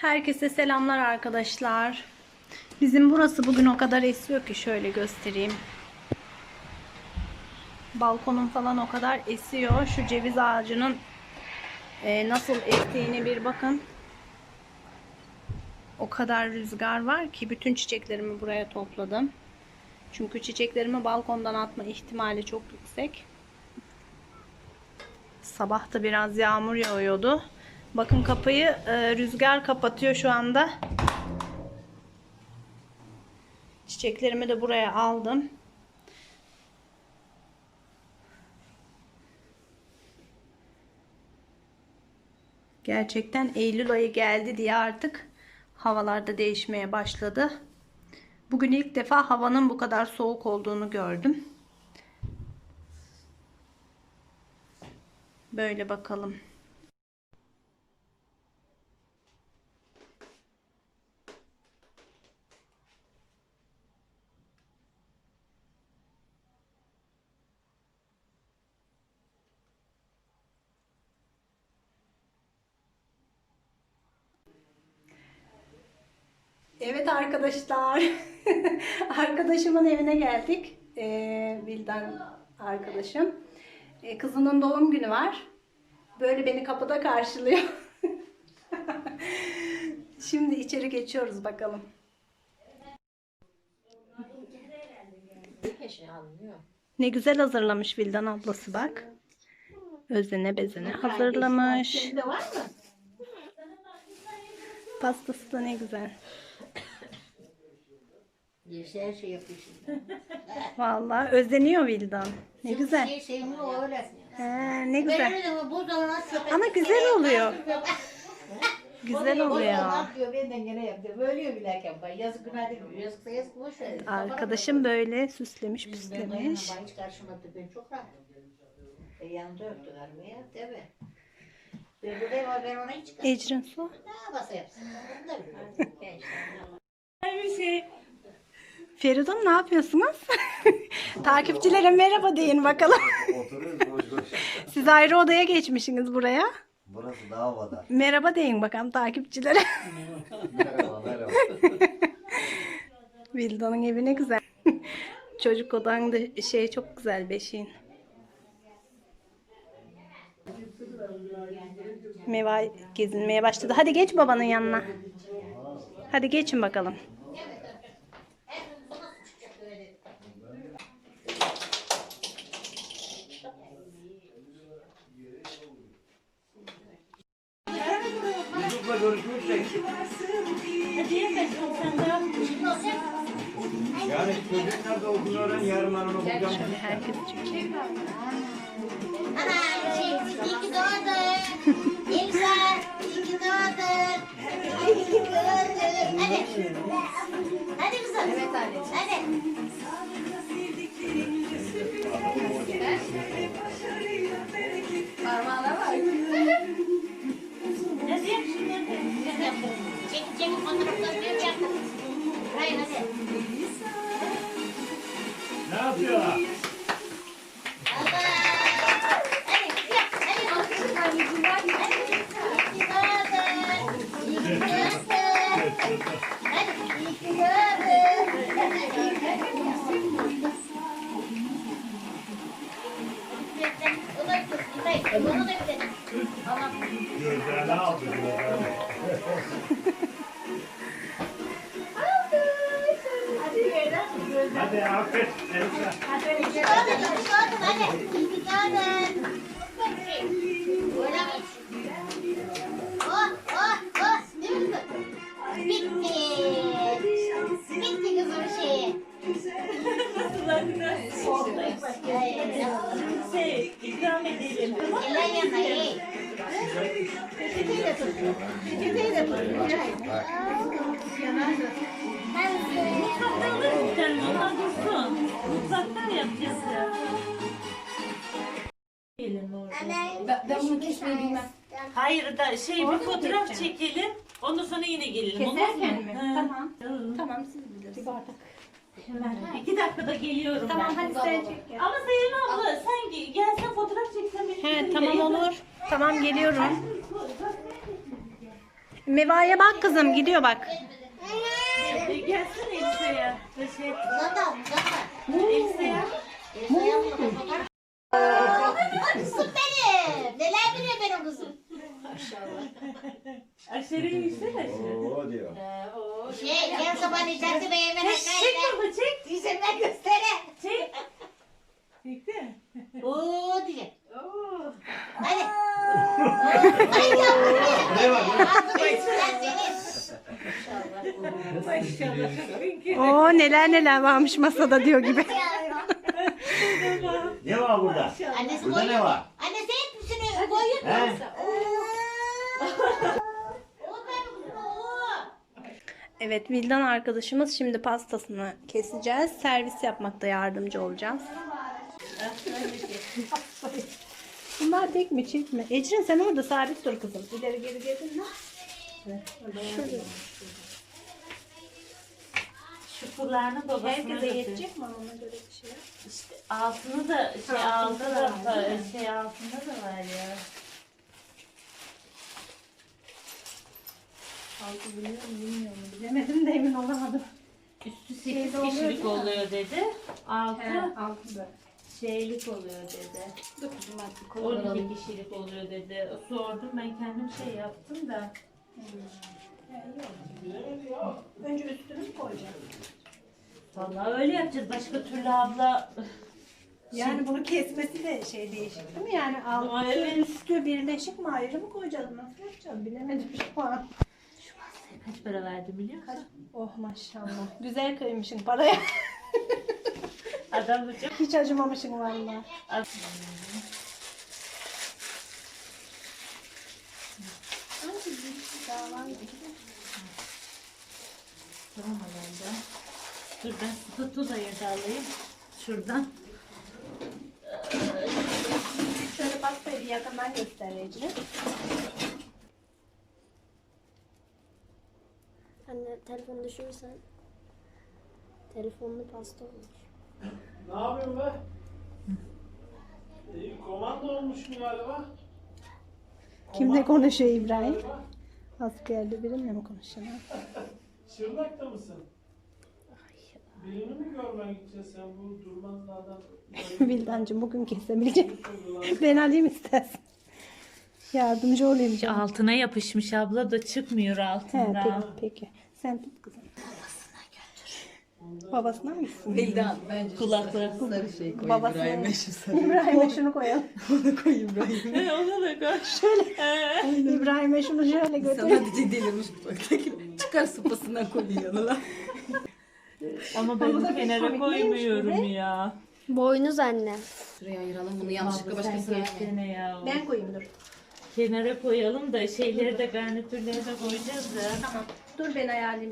Herkese selamlar arkadaşlar. Bizim burası bugün o kadar esiyor ki şöyle göstereyim. Balkonum falan o kadar esiyor. Şu ceviz ağacının e, nasıl estiğini bir bakın. O kadar rüzgar var ki bütün çiçeklerimi buraya topladım. Çünkü çiçeklerimi balkondan atma ihtimali çok yüksek. Sabah da biraz yağmur yağıyordu. Bakın kapıyı e, rüzgar kapatıyor şu anda. Çiçeklerimi de buraya aldım. Gerçekten Eylül ayı geldi diye artık havalarda değişmeye başladı. Bugün ilk defa havanın bu kadar soğuk olduğunu gördüm. Böyle bakalım. Evet arkadaşlar. Arkadaşımın evine geldik. Ee, Vildan arkadaşım. Ee, kızının doğum günü var. Böyle beni kapıda karşılıyor. Şimdi içeri geçiyoruz bakalım. Ne güzel hazırlamış Vildan ablası bak. Özene bezene hazırlamış. Pastası da ne güzel. Yeşil her şey yapıyor şimdi. Vallahi özeniyor Vildan. Ne güzel. Şey sevmiyor öyle. He, ne Ben güzel. öyle diyorum, bu zaman köpek. Ama güzel oluyor. Güzel oluyor. yapıyor, benden gene yapıyor. Bölüyor bilerken bak. Yazık günah değil mi? Yazıksa yazık boş ver. Arkadaşım böyle süslemiş Ben püslemiş. dayanamam, hiç karşımadı. Ben çok rahat. E yanında öptü galiba ya. Değil mi? Ben buradayım ama ben ona hiç Ecrin su. Ne basa yapsın. Onu da biliyorum. Ben işte. Feridun ne yapıyorsunuz? Takipçilere merhaba deyin bakalım. Oturuyoruz boş boş. Siz ayrı odaya geçmişsiniz buraya. Burası daha havada. Merhaba deyin bakalım takipçilere. Merhaba merhaba. Vildan'ın evi ne güzel. Çocuk odan da şey çok güzel beşiğin. Meva gezinmeye başladı. Hadi geç babanın yanına. Hadi geçin bakalım. Görüşmüşsek. Yani çocuk nerede okul öğren yarın ben onu bulacağım. Şöyle herkes çekiyor. Ana, şey, iyi ki doğdun. Elsa, iyi ki doğdun. İyi ki doğdun. Hadi. Hadi kızım. Evet anneciğim. Hadi. Ama Gözlerine aldı şeyi. Şey, ikram edelim. Yanına iyi. Peçeteyi de tut. Peçeteyi de tut. Mutfakta alır mısın? Onlar dursun. Mutfakta mı yapacağız orada. Ben bunu kesmeyi bilmem. Hayır da şey bir fotoğraf çekelim. Ondan sonra yine gelelim. mı? Keserken mi? Ha. Tamam. Tamam. Siz bilirsiniz. İki dakikada geliyorum Tamam ben. hadi sen çek ya. Ama Sayın abla sen ge- gelsen fotoğraf çeksen beni. He tamam olur. Tamam geliyorum. Meva'ya bak kızım gidiyor bak. E, gelsene Elsa'ya. Şey, uzatma. Elsa'ya. Kızım benim. Neler biliyor benim kızım. Aşağıya yüksel aşağı. Oo diyor. Şey gel sabah içerisi beğenmen Çek, çek baba çek. Dizimden göstere. Çek. Çekti. Oo. Hadi. Ay yavrum benim. Ne var? Oo neler neler varmış masada diyor gibi. Ne var burada? Annesi Burada ne koyuyor. var? Annesi hepsini koyuyor. He? Evet Vildan arkadaşımız şimdi pastasını keseceğiz. Servis yapmakta yardımcı olacağız. Bunlar tek mi çift mi? Ecrin sen orada sabit dur kızım. İleri geri geldin mi? Şöyle. Şu kulağını babasına Herkese götür. yetecek mi ona göre bir şey? İşte altını da şey Altında altında da var. Şey altında da var ya. Altı biliyor mu bilmiyor mu bilemedim de emin olamadım. Üstü Şeyde 8 oluyor kişilik değil mi? oluyor dedi. Altı altı da. Şeylik oluyor dedi. Dur kızım ben bir kolları 12 alayım. kişilik oluyor dedi. Sordum ben kendim şey yaptım da. Önce üstünü mü koyacağım? Vallahi öyle yapacağız. Başka türlü abla Yani bunu kesmesi de şey değişik değil mi? Yani altı Ama evet. üstü birleşik mi ayrı mı koyacağız? Nasıl yapacağız? Bilemedim şu an. kaç para verdim biliyor musun? Oh maşallah. Güzel kıymışsın paraya. Adam da çok Hiç acımamışsın valla. Tamam herhalde. Dur ben spatulayı da alayım. Şuradan. Şöyle pastayı bir yakından göster Ecrin. Anne telefonu düşürürsen telefonlu pasta olmuş. Ne yapıyorsun be? İyi, komando olmuşsun galiba. Kimle konuşuyor İbrahim? Askerde birimle mi konuşuyor? Şırnak'ta mısın? Birini mi görmeye gideceğiz sen bu durmazlardan? Vildancığım bugün kesebileceğim. ben alayım istersen. Yardımcı olayım altına yapışmış abla da çıkmıyor He, altından. peki, peki. Sen tut kızım. Babasına mı gitsin? Vildan bence Kulaklığı. sarı şey koy Babasına. İbrahim'e şu sarı. İbrahim'e şunu koyalım. Onu koy İbrahim'e. Ona da koy. İbrahim'e şunu şöyle götür. Sana diye delirmiş mutfaktaki. Çıkar sopasından koy yanına. Ama da ben bir kenara komik neymiş koymuyorum ya. Boynuz anne. Şuraya ayıralım bunu yanlışlıkla Abla sen başkasına ya. Ben koyayım dur. Kenara koyalım da şeyleri de garnitürleri de koyacağız da. Tamam. Dur ben.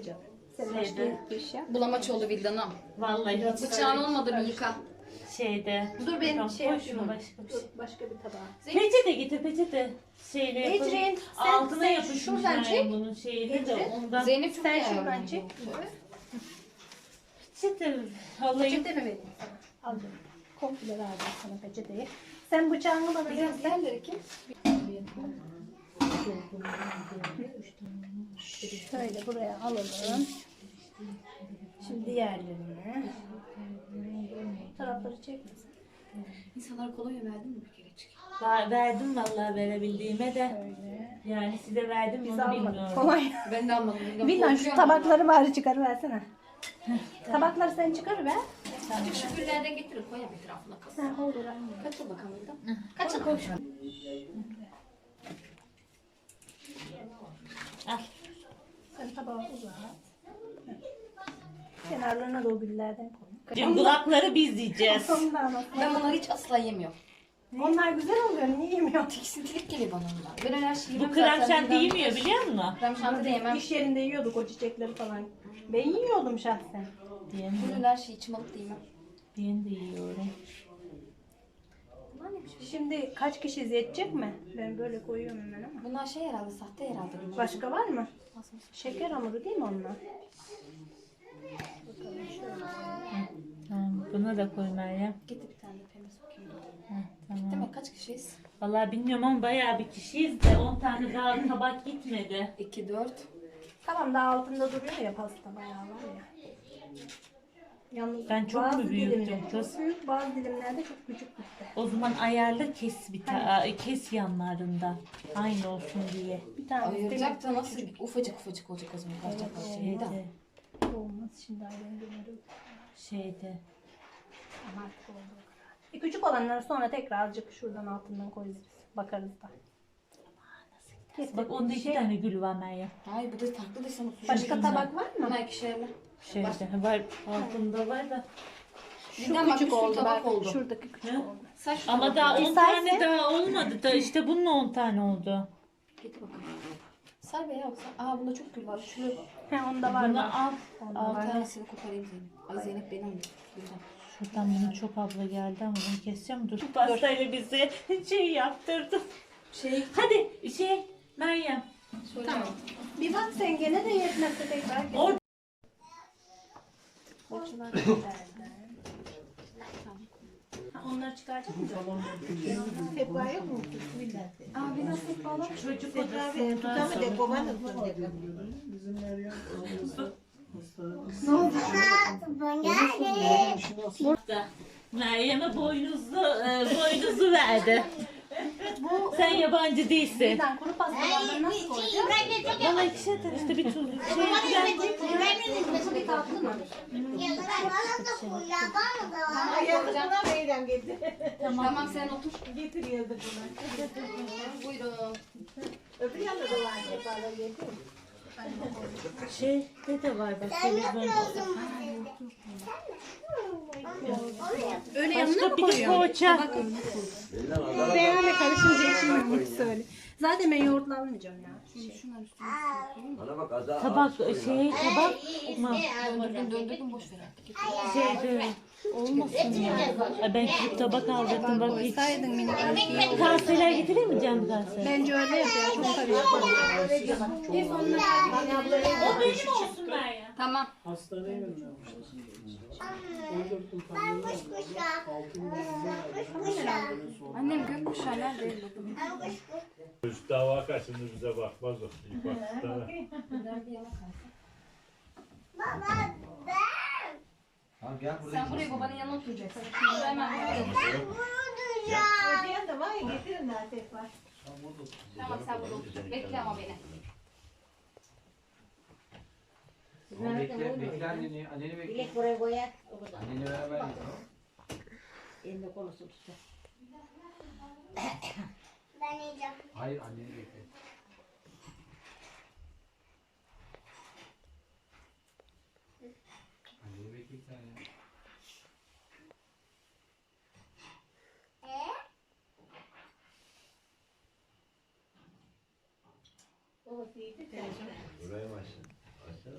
Sen Şeyde. başka bir iş yap. Bulamaç oldu Vildan'a. Vallahi hiç Bıçağın olmadı bir yıka. şeyde. Dur ben Tamam, şey koy yapıyorum. şunu başka bir şey. Dur başka bir tabağa. Peçete getir peçete. Şeyle yapalım. Ecrin, sen- Altına sen yapışmış şuradan yani çek. bunun şeyini de Ecrin, ondan. Zeynep çok Sen iyi şuradan çek. Peçete alayım. Peçete mi vereyim sana? Al canım. Komple verdim sana peçeteyi. Sen bıçağını bana göster. Diğerleri kim? Şöyle buraya alalım. Şimdi diğerlerini. Tarafları çek. İnsanlar kolonya verdin mi bir kere çık? Va- Verdim vallahi verebildiğime de. Şöyle. Yani size verdim Biz onu almadık. bilmiyorum. Kolay. Ben de almadım. Vildan Vildan şu korkuyorum tabakları bari çıkarıversene. Tabakları sen çıkarıver. ama. Azıcık şu güllerden getir koy ya etrafına kız. Ha, olur anne. Kaç yıl bakalım Vildan? Kaç yıl koy şunu. Al. Sen tabağı uzat. Kenarlarına da o güllerden koy. Şimdi kulakları biz yiyeceğiz. Ben bunları hiç asla yemiyorum. Onlar güzel oluyor. Niye yemiyorsun? Tiksintilik geliyor bana onlar. Ben öyle her şeyi Bu krem şanti yemiyor biliyor musun? Krem şanti de yemem. İş yerinde yiyorduk o çiçekleri falan. Ben yiyordum şahsen. Diyen, Bunun her şeyi içim alıp da yemem. diyen de yiyorum. Bunlar? Şimdi kaç kişi yetecek mi? Ben böyle koyuyorum hemen ama. Bunlar şey herhalde sahte herhalde. bunlar. Başka var mı? Şeker hamuru değil mi onlar? Tamam, buna da koy Meryem. Getir bir tane de pembe sokayım. Heh, tamam. Değil mi? Kaç kişiyiz? Vallahi bilmiyorum ama bayağı bir kişiyiz de 10 tane daha tabak gitmedi. 2, 4. Tamam daha altında duruyor ya pasta bayağı var ya. Yalnız Ben çok mu büyüktüm dilimler kız? çok büyük, bazı dilimlerde çok küçük bitti. O zaman ayarla kes bir ta- kes yanlarında. Aynı olsun diye. Bir tane Ayıracak da nasıl ufacık ufacık olacak o zaman. Parça parça. Şeyde, olmaz şimdi gömülü. şeyde. Ama artık oldu o kadar. E, küçük olanları sonra tekrar azıcık şuradan altından koyarız. Bakarız da. Kes Bak onda iki şey- tane gül var Meryem. Hayır bu da farklı da sana Başka tabak var mı? Buna ikişerli. Şeyde var altında var da. Şu Birden bak, küçük sürü oldu tabak bak. oldu. Şuradaki küçük Hı? oldu. Şu Ama daha Bir 10 sayfa. tane daha olmadı da işte bununla 10 tane oldu. Getir bakalım. Say be ya. sen- Aa bunda çok gül var. Şunu He onda var Bunu var. al. Onda al. var. tanesini koparayım Zeynep. Ay Zeynep benim. Güzel. Şuradan bunu çok abla geldi ama bunu keseceğim. Dur. Pastayla bize şey yaptırdım. Şey Hadi şey Meryem. söyle. Tamam. Bir bak sen gene de yetmezse tekrar gösterdi. Ha, Onları çıkaracak mısın? Februar yok mu? Aa bir nasıl falan. Çocuk odasında. Bizim Meryem olmasa Da. Meryem'e boynuzlu, e, boynuzu verdi. Sen yabancı değilsin. Birden kuru pastalarını nasıl koyacağız? Bana ikişer tane işte bir tuzlu şey falan. Bu bir tatlı mı? Tamam sen otur. Getir bunu. Buyurun. Şeyde de var bak televizyonda. Öyle yanına mı koyuyorsun? poğaça. Değerle karışınca şimdi söyle. Zaten ben yoğurtla almayacağım ya. Bana bak ada. Tabak şey tabak mı? Döndürdüm döndürdüm boş ver artık. Şeyde olmasın ya. Ay, Ben küçük tabak aldırdım bak hiç. Minik. Kaseler getireyim mi cam kase? Bence öyle yap ya. Çok karışık. Biz onunla O benim olsun Meryem. Tamam. hastaneye vereceğim. 14 gün pandemi var. Altı gün izin verdim. Annem gökkuşağı nerede evladım? Üst dava kaç şimdi bize bakmaz o. Yana kalsın? Tamam gel buraya. Sen buraya babanın yanına oturacaksın. Şurada hemen buraya otur. Tamam sen burada otur. Bekle ama beni. Tamam, bekle, bekle anneni. Anneni bekle. Dilek buraya koyar. O kadar. Anneni beraber yiyelim. Elinde konusu tutsa. Hayır anneni bekle. Anneni bekle bir tane. Buraya başla. Başla.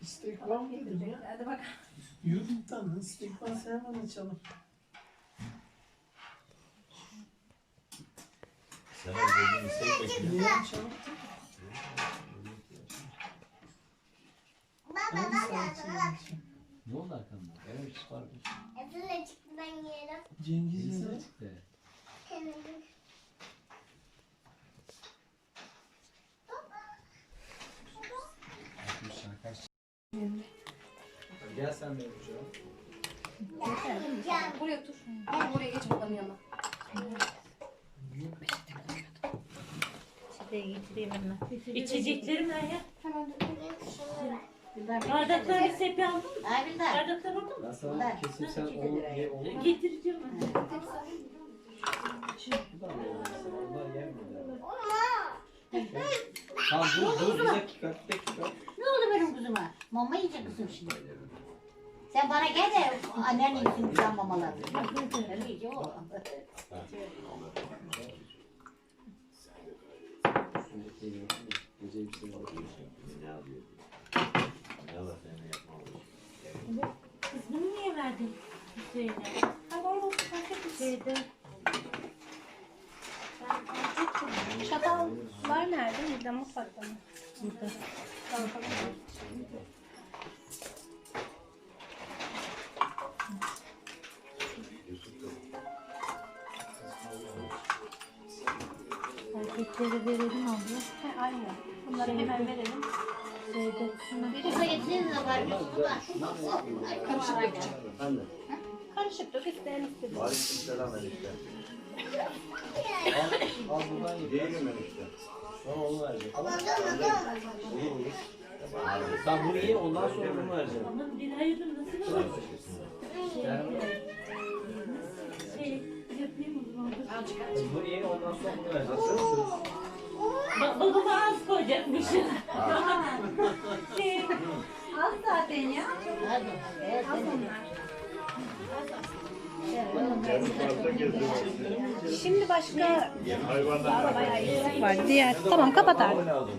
İstek var mı dedim ya. Hadi bak. YouTube'dan istek varsa hemen açalım. Sen dediğin istek. Niye açalım? Hadi sen açalım. Ne oldu arkamda? Benim hiç var mı? Cengiz Sana Yıldız. çıktı. Altmışlar kaç? Gel sen benim çocuğum. Buraya otur. Ama buraya geç babanın yanına. Çiğdeye getireyim hemen. İçeceklerim Meryem. Hemen. Bardakları bir sepya aldın mı? Bildar. Bardaklar orada mı? Ben sana kesin sen onu ye olur mu? Getireceğim ben. Onlar yemiyorlar. Tamam dur dur bir dakika bir dakika. Ne oldu benim kızıma? Mama yiyecek kızım şimdi. Sen bana gel de annen yesin sen mamaları. Ben yiyeceğim o. Gece bir şey bakıyorsun. Ne yapıyor? Ne var senin yapma Kız bunu niye verdin Hüseyin'e? Ha fark etmez. Şeyde. Çatallar nerede? Birden mutfakta mı? Burada. Geri verelim abla. He, aynen. Bunları hemen verelim. Şeyde, şuna Birisi getirin de var. Birisi var. Karışık dökeceğim. Anne. Karışık dök isteyen istediğin. Aleykümselam enişte. Al, al buradan ye. Değilim enişte. Sonra onu vereceğim. İyi olur. Sen bunu ye ondan sonra bunu vereceğim. Ama bir hayırdır nasıl olur? Şey, Bunu ye ondan sonra bunu vereceğim. Ba babama az koyacakmışım. şey, Az zaten ya. Şimdi başka Hayvanlar var. Diğer. Tamam kapat oldum.